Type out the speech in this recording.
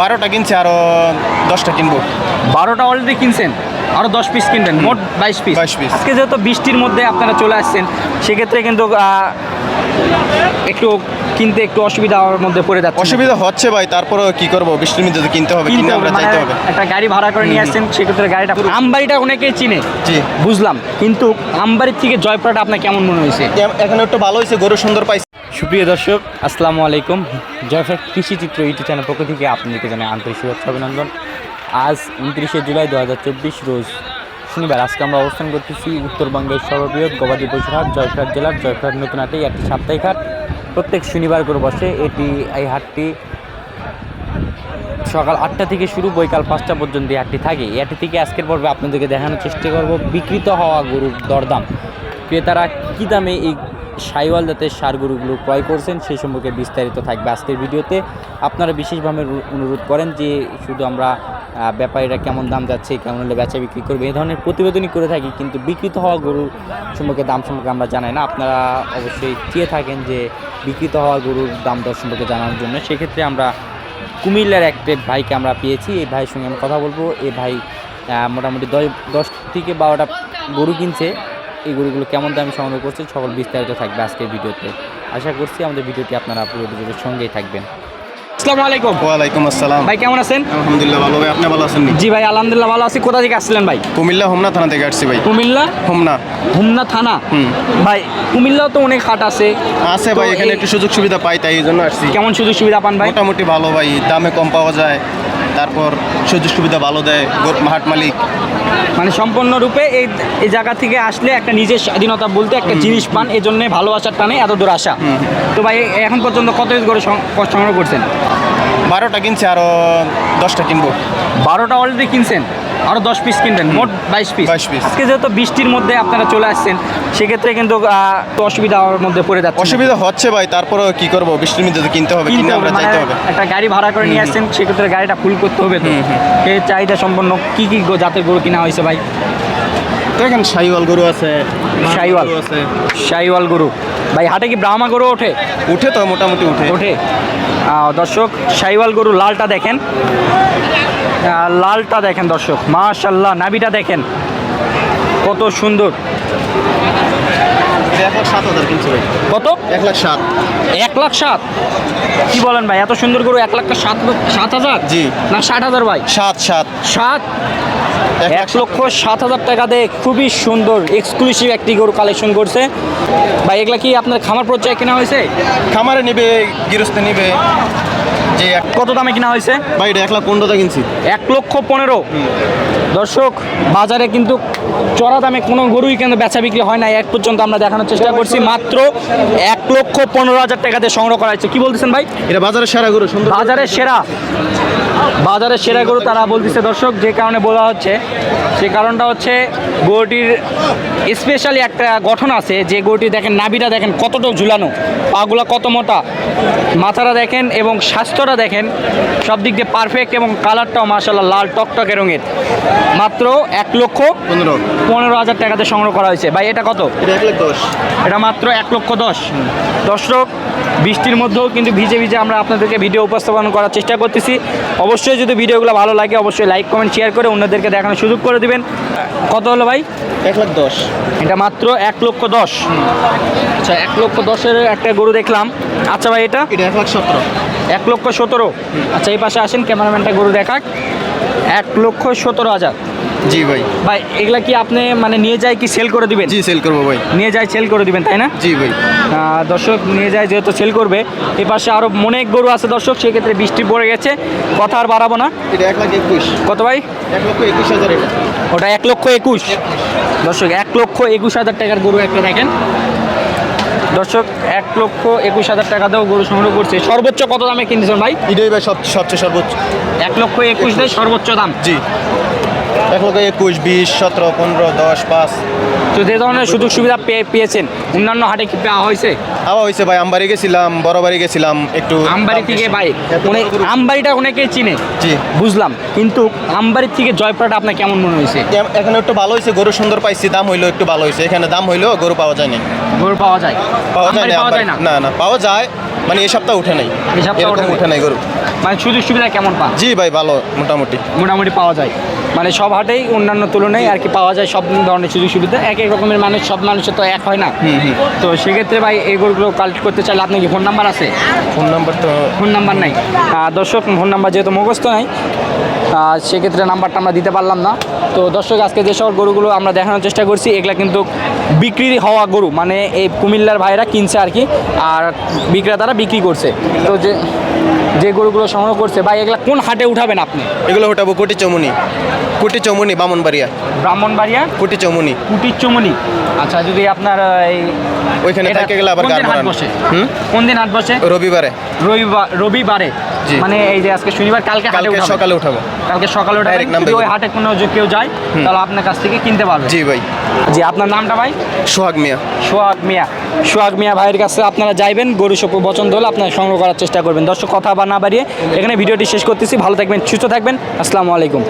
বারোটা কিনছে আরও দশটা কিনবো। বারোটা অলরেডি কিনছেন? আরও দশ পিস কিনবেন মোট বাইশ পিস বাইশ পিস আজকে যেহেতু বৃষ্টির মধ্যে আপনারা চলে আসছেন সেক্ষেত্রে কিন্তু একটু কিনতে একটু অসুবিধা হওয়ার মধ্যে পড়ে যাচ্ছে অসুবিধা হচ্ছে ভাই তারপরে কি করব? বৃষ্টির মধ্যে তো কিনতে হবে কিনতে আমরা মানে যাইতে হবে। একটা গাড়ি ভাড়া করে নিয়ে আসছেন সেক্ষেত্রে গাড়িটা আমবাড়িটা অনেকেই চিনে জি। বুঝলাম। কিন্তু আমবাড়ির থেকে জয়পুরটা আপনার কেমন মনে হয়েছে? এখন একটু ভালো হয়েছে গরু সুন্দর পাইছে। সুপ্রিয় দর্শক, আসসালামু আলাইকুম। জয়ফ্রাট কৃষি চিত্র ইউটিউব চ্যানেল পক্ষ থেকে আপনাদেরকে জানাই আন্তরিক শুভেচ্ছা, অভিনন্দন। আজ উনত্রিশে জুলাই দু হাজার চব্বিশ রোজ শনিবার আজকে আমরা অবস্থান করতেছি উত্তরবঙ্গের সর্ববৃহৎ গবাদি পশুর হাট জেলার জয়ফ্রাট নতুন হাটে একটি সাপ্তাহিক হাট। প্রত্যেক শনিবার করে বসে এটি, এই হাটটি সকাল আটটা থেকে শুরু, বৈকাল পাঁচটা পর্যন্ত এই হাটটি থাকে। এই হাটটি থেকে আজকের পর্বে আপনাদেরকে দেখানোর চেষ্টা করব বিকৃত হওয়া গরুর দরদাম। ক্রেতারা কী দামে এই সাইওয়াল জাতের সার গরুগুলো ক্রয় করছেন সেই সম্পর্কে বিস্তারিত থাকবে আজকের ভিডিওতে। আপনারা বিশেষভাবে অনুরোধ করেন যে শুধু আমরা ব্যাপারীরা কেমন দাম যাচ্ছে, কেমন হলে বেচা বিক্রি করবে এই ধরনের প্রতিবেদনই করে থাকি, কিন্তু বিকৃত হওয়া গরু সম্পর্কে দাম সম্পর্কে আমরা জানাই না। আপনারা অবশ্যই চেয়ে থাকেন যে বিকৃত হওয়া গরুর দাম দর সম্পর্কে জানানোর জন্য। সেক্ষেত্রে আমরা কুমিল্লার একটা ভাইকে আমরা পেয়েছি, এই ভাইয়ের সঙ্গে আমি কথা বলব। এই ভাই মোটামুটি দশ দশ থেকে বারোটা গরু কিনছে। এই গরুগুলো কেমন দামে সংগ্রহ করছে সকল বিস্তারিত থাকবে আজকের ভিডিওতে। আশা করছি আমাদের ভিডিওটি আপনারা পুরো ভিডিওর সঙ্গেই থাকবেন। আসসালামু আলাইকুম। ওয়ালাইকুম আসসালাম। ভাই কেমন আছেন? আলহামদুলিল্লাহ ভালো। ভাই আপনি ভালো আছেন? জি ভাই আলহামদুলিল্লাহ ভালো আছি। কোথা থেকে আসছিলেন ভাই? কুমিল্লা হোমনা থানা থেকে আসছি ভাই। কুমিল্লা? হোমনা। হুমনা থানা? হুম। ভাই কুমিল্লাও তো অনেক হাট আছে। আছে ভাই এখানে একটু সুযোগ সুবিধা পাই তাই এই জন্য আসছি। কেমন সুযোগ সুবিধা পান ভাই? মোটামুটি ভালো ভাই দামে কম পাওয়া যায়। তারপর সুযোগ সুবিধা ভালো দেয় হাট মালিক। মানে সম্পূর্ণরূপে এই এই জায়গা থেকে আসলে একটা নিজের স্বাধীনতা বলতে একটা জিনিস পান এই জন্যে ভালোবাসার টানে এত দূর আসা। তো ভাই এখন পর্যন্ত কত করে সংগ্রহ করছেন? বারোটা কিনছে আরও দশটা কিনবো। বারোটা অলরেডি কিনছেন? আরও দশ পিস কিনবেন মোট বাইশ পিস 22 piece। আজকে যেহেতু বৃষ্টির মধ্যে আপনারা চলে আসছেন সেক্ষেত্রে কিন্তু অসুবিধা হওয়ার মধ্যে পড়ে যাচ্ছে। অসুবিধা হচ্ছে ভাই তারপরে কি করব? বৃষ্টির মধ্যে তো কিনতে হবে কিনতে আমরা মানে যাইতে হবে। একটা গাড়ি ভাড়া করে নিয়ে আসছেন সেক্ষেত্রে গাড়িটা ফুল করতে হবে তো। এই চাহিদা সম্পন্ন কি কি গো- জাতের গরু কিনা হয়েছে ভাই? দেখেন শাহিওয়াল গরু আছে শাহিওয়াল। গরু আছে। শাহিওয়াল গরু। ভাই হাটে কি ব্রাহ্মা গরু ওঠে? উঠে তো মোটামুটি উঠে। ওঠে। দর্শক শাহিওয়াল গরু লালটা দেখেন। লালটা দেখেন দর্শক মাশাল্লাহ নাবিটা দেখেন। কত সুন্দর। কত? এক লাখ সাত। এক লাখ সাত? কি বলেন ভাই এত সুন্দর গরু এক লাখ সাত সাত হাজার? জি। না ষাট হাজার ভাই? সাত সাত। সাত? এক এক লক্ষ সাত হাজার টাকা দিয়ে খুবই সুন্দর এক্সক্লুসিভ একটি গরু কালেকশন করছে। ভাই এগুলা কি আপনার খামার পর্যায়ে কেনা হয়েছে? খামারে নিবে গৃহস্থ নিবে। যে কত দামে কিনা হয়েছে? ভাই এটা এক লাখ পনেরোটা কিনছি। এক লক্ষ পনেরো। দর্শক বাজারে কিন্তু চড়া দামে কোনো গরুই কিন্তু বেচা বিক্রি হয় না এক পর্যন্ত আমরা দেখানোর চেষ্টা করছি। মাত্র এক লক্ষ পনেরো হাজার টাকাতে সংগ্রহ করা হয়েছে। কি বলতেছেন ভাই? এটা বাজারের সেরা গরু সুন্দর বাজারের সেরা। বাজারের সেরা গরু তারা বলতেছে দর্শক যে কারণে বলা হচ্ছে সে কারণটা হচ্ছে গরুটির স্পেশালি একটা গঠন আছে যে গরুটি দেখেন নাভিটা দেখেন কতটা ঝুলানো পাগুলা কত মোটা মাথাটা দেখেন এবং স্বাস্থ্যটা দেখেন সব দিক দিয়ে পারফেক্ট এবং কালারটাও মাসাল্লাহ লাল টকটকে রঙের। মাত্র এক লক্ষ পনেরো। পনেরো হাজার টাকাতে সংগ্রহ করা হয়েছে। ভাই এটা কত? এটা মাত্র এক লক্ষ দশ। দর্শক বৃষ্টির মধ্যেও কিন্তু ভিজে ভিজে আমরা আপনাদেরকে ভিডিও উপস্থাপন করার চেষ্টা করতেছি। অবশ্যই যদি ভিডিওগুলো ভালো লাগে অবশ্যই লাইক কমেন্ট শেয়ার করে অন্যদেরকে দেখানোর সুযোগ করে দিবেন। কত হলো ভাই? এক লাখ দশ। এটা মাত্র এক লক্ষ দশ। আচ্ছা এক লক্ষ দশের একটা গরু দেখলাম। আচ্ছা ভাই এটা? এটা এক লাখ সতেরো। এক লক্ষ সতেরো। আচ্ছা এই পাশে আসেন ক্যামেরাম্যানটা গরু দেখাক। এক লক্ষ সতেরো হাজার। জি ভাই। ভাই এগুলা কি আপনি মানে নিয়ে যায় কি সেল করে দিবেন? জি সেল করব ভাই। নিয়ে যায় সেল করে দিবেন তাই না? জি ভাই। দর্শক নিয়ে যায় যেহেতু সেল করবে এ পাশে আরও অনেক গরু আছে দর্শক সেক্ষেত্রে বৃষ্টি পড়ে গেছে কথা আর বাড়াবো না। এটা এক লাখ একুশ। কত ভাই? এক লক্ষ একুশ হাজার ওটা এক লক্ষ একুশ। দর্শক এক লক্ষ একুশ হাজার টাকার গরু একটা দেখেন। দর্শক এক লক্ষ একুশ হাজার টাকা টাকাতেও গরু সংগ্রহ করছে। সর্বোচ্চ কত দামে কিনছেন ভাই? এটাই ভাই সব সবচেয়ে সর্বোচ্চ। এক লক্ষ একুশ। দিয়ে সর্বোচ্চ দাম। জি। এক একুশ বিশ সতেরো পনেরো দশ পাঁচ। তো যে ধরনের সুযোগ সুবিধা পেয়ে পেয়েছেন অন্যান্য হাটে কি পাওয়া হয়েছে? আবার হয়েছে ভাই আমবাড়ি গেছিলাম বড় বাড়ি গেছিলাম একটু আমবাড়ি থেকে ভাই অনেক আমবাড়িটা অনেকেই চিনে। জি। বুঝলাম কিন্তু আমবাড়ির থেকে জয়পুরটা আপনার কেমন মনে হয়েছে? এখানে একটু ভালো হয়েছে গরু সুন্দর পাইছি দাম হইল একটু ভালো হয়েছে। এখানে দাম হইল গরু পাওয়া যায় না গরু পাওয়া যায়? পাওয়া যায় না পাওয়া যায় না? না পাওয়া যায় মানে এই সপ্তাহ উঠে নাই। এই সপ্তাহে এরকম উঠে নাই। উঠে নাই গরু। মানে সুযোগ সুবিধা কেমন পান? জি ভাই ভালো মোটামুটি। মোটামুটি পাওয়া যায়। মানে সব হাটেই অন্যান্য তুলনায় আর কি পাওয়া যায় সব ধরনের সুযোগ সুবিধা। এক এক রকমের মানুষ সব মানুষের তো এক হয় না। তো সেক্ষেত্রে ভাই এই গরুগুলো কালেক্ট করতে চাইলে আপনার কি ফোন নাম্বার আছে? ফোন নাম্বার তো ফোন নাম্বার নাই। দর্শক ফোন নাম্বার যেহেতু মুখস্থ নাই সেক্ষেত্রে নাম্বারটা আমরা দিতে পারলাম না। তো দর্শক আজকে যে সব গরুগুলো আমরা দেখানোর চেষ্টা করছি এগুলা কিন্তু বিক্রি হওয়া গরু মানে এই কুমিল্লার ভাইরা কিনছে আর কি আর বিক্রেতারা বিক্রি করছে। তো যে যে গরুগুলো সংগ্রহ করছে ভাই এগুলা কোন হাটে উঠাবেন আপনি? এগুলো ওঠাবো কোটি চৌমুনি। কোটি চৌমুনি বামনবাড়িয়া ব্রাহ্মণবাড়িয়া? কোটি চৌমুনি। কুটির চমনি। আচ্ছা যদি আপনার এই ওইখানে থেকে গেলে আবার কোন দিন হাট বসে? হুম? কোন দিন হাট বসে? রবিবারে। রবিবার রবিবারে। মানে এই যে আজকে শনিবার কালকে হাটে কালকে। সকালে উঠাবো। কালকে সকালে উঠাবেন যদি ওই হাটে কোনো কেউ যায় তাহলে আপনার কাছ থেকে কিনতে পারবে। জি ভাই। জি আপনার নামটা ভাই? সোহাগ মিয়া। সোহাগ মিয়া। সোহাগ মিয়া ভাইয়ের কাছে আপনারা যাইবেন গরু সব পছন্দ হলে আপনারা সংগ্রহ করার চেষ্টা করবেন। দর্শক কথা বা না বাড়িয়ে এখানে ভিডিওটি শেষ করতেছি। ভালো থাকবেন সুস্থ থাকবেন। আসসালামু আলাইকুম।